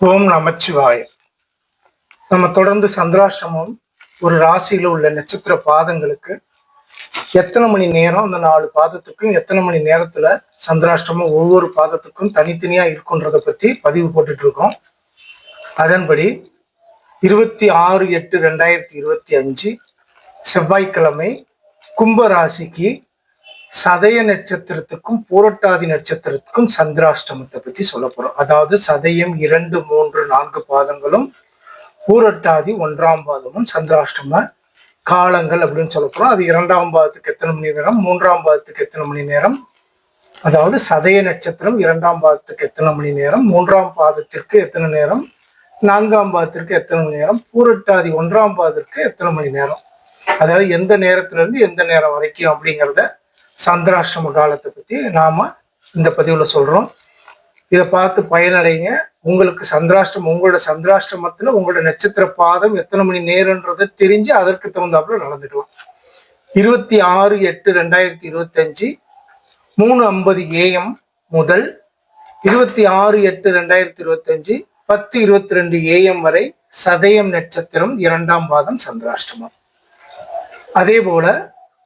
ஓம் நமச்சிவாய. நம்ம தொடர்ந்து சந்திராஷ்டமம் ஒரு ராசியில உள்ள நட்சத்திர பாதங்களுக்கு எத்தனை மணி நேரம் அந்த நாலு பாதத்துக்கும் எத்தனை மணி நேரத்துல சந்திராஷ்டமம் ஒவ்வொரு பாதத்துக்கும் தனித்தனியா இருக்குன்றத பத்தி பதிவு போட்டுட்டு இருக்கோம் அதன்படி இருபத்தி ஆறு எட்டு ரெண்டாயிரத்தி இருபத்தி அஞ்சு செவ்வாய்க்கிழமை கும்ப ராசிக்கு சதய நட்சத்திரத்துக்கும் பூரட்டாதி நட்சத்திரத்துக்கும் சந்திராஷ்டமத்தை பத்தி சொல்ல போறோம். அதாவது சதயம் இரண்டு மூன்று நான்கு பாதங்களும் பூரட்டாதி ஒன்றாம் பாதமும் சந்திராஷ்டம காலங்கள் அப்படின்னு சொல்ல போறோம். அது இரண்டாம் பாதத்துக்கு எத்தனை மணி நேரம்? மூன்றாம் பாதத்துக்கு எத்தனை மணி நேரம்? அதாவது சதய நட்சத்திரம் இரண்டாம் பாதத்துக்கு எத்தனை மணி நேரம்? மூன்றாம் பாதத்திற்கு எத்தனை நேரம்? நான்காம் பாதத்திற்கு எத்தனை மணி நேரம்? பூரட்டாதி ஒன்றாம் பாதத்திற்கு எத்தனை மணி நேரம்? அதாவது எந்த நேரத்துல இருந்து எந்த நேரம் வரைக்கும் அப்படிங்கிறத சந்திராஷ்டம காலத்தை பற்றி நாம் இந்த பதிவில் சொல்கிறோம் இதை பார்த்து பயனடைங்க. உங்களுக்கு சந்திராஷ்டம் உங்களோட சந்திராஷ்டமத்துல உங்களோட நட்சத்திர பாதம் எத்தனை மணி நேரம்ன்றதை தெரிஞ்சு அதற்கு தகுந்தாப்புல நடந்துக்கலாம். இருபத்தி ஆறு எட்டு ரெண்டாயிரத்தி இருபத்தஞ்சு மூணு ஐம்பது ஏஎம் முதல் இருபத்தி ஆறு எட்டு ரெண்டாயிரத்தி இருபத்தஞ்சு பத்து இருபத்தி ரெண்டு ஏஎம் வரை சதயம் நட்சத்திரம் இரண்டாம் பாதம் சந்திராஷ்டமம் அதே போல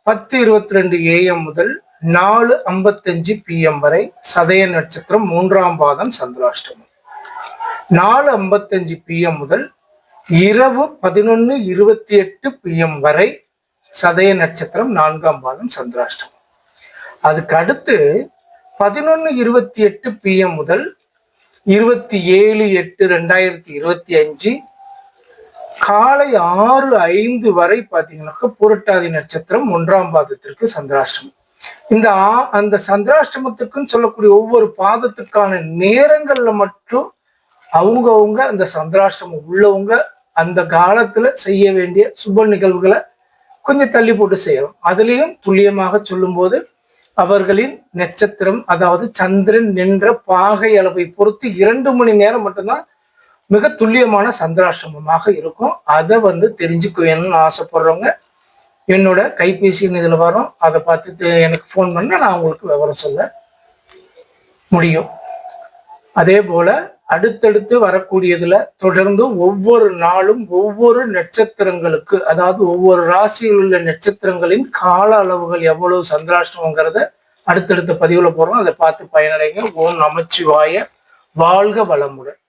பத்து இருபத்தி ரெண்டு ஏஎம் முதல் நாலு ஐம்பத்தஞ்சு பிஎம் வரை சதய நட்சத்திரம் மூன்றாம் பாதம் சந்திராஷ்டமம். நாலு ஐம்பத்தஞ்சு பிஎம் முதல் இரவு பதினொன்று இருபத்தி எட்டு பிஎம் வரை சதய நட்சத்திரம் நான்காம் பாதம் சந்திராஷ்டமம். அதுக்கு அடுத்து பதினொன்று இருபத்தி எட்டு பிஎம் முதல் இருபத்தி ஏழு எட்டு ரெண்டாயிரத்தி இருபத்தி அஞ்சு காலை ஆறு ஐந்து வரை பார்த்தீங்கன்னாக்கா புரட்டாதி நட்சத்திரம் ஒன்றாம் பாதத்திற்கு சந்திராஷ்டமம். இந்த ஆ- அந்த சந்திராஷ்டமத்துக்குன்னு சொல்லக்கூடிய ஒவ்வொரு பாதத்துக்கான நேரங்கள்ல மட்டும் அவங்கவுங்க அந்த சந்திராஷ்டமம் உள்ளவங்க அந்த காலத்துல செய்ய வேண்டிய சுப நிகழ்வுகளை கொஞ்சம் தள்ளி போட்டு செய்யணும். அதுலயும் துல்லியமாக சொல்லும்போது அவர்களின் நட்சத்திரம் அதாவது சந்திரன் நின்ற பாகை அளவை பொறுத்து இரண்டு மணி நேரம் மட்டும்தான் மிக துல்லியமான சந்திராஷ்டமமாக இருக்கும். அதை வந்து தெரிஞ்சுக்கணும்னு ஆசைப்படுறவங்க என்னோட கைபேசின்னு இதில் வரும் அதை பார்த்து எனக்கு ஃபோன் பண்ணா நான் உங்களுக்கு விவரம் சொல்ல முடியும். அதே போல அடுத்தடுத்து வரக்கூடியதுல தொடர்ந்து ஒவ்வொரு நாளும் ஒவ்வொரு நட்சத்திரங்களுக்கு அதாவது ஒவ்வொரு ராசியில் உள்ள நட்சத்திரங்களின் கால அளவுகள் எவ்வளவு சந்திராஷ்டமங்கிறத அடுத்தடுத்த பதிவுல போறோம் அதை பார்த்து பயனடைங்க. ஓம் நமச்சிவாய. வாழ்க வளமுடன்.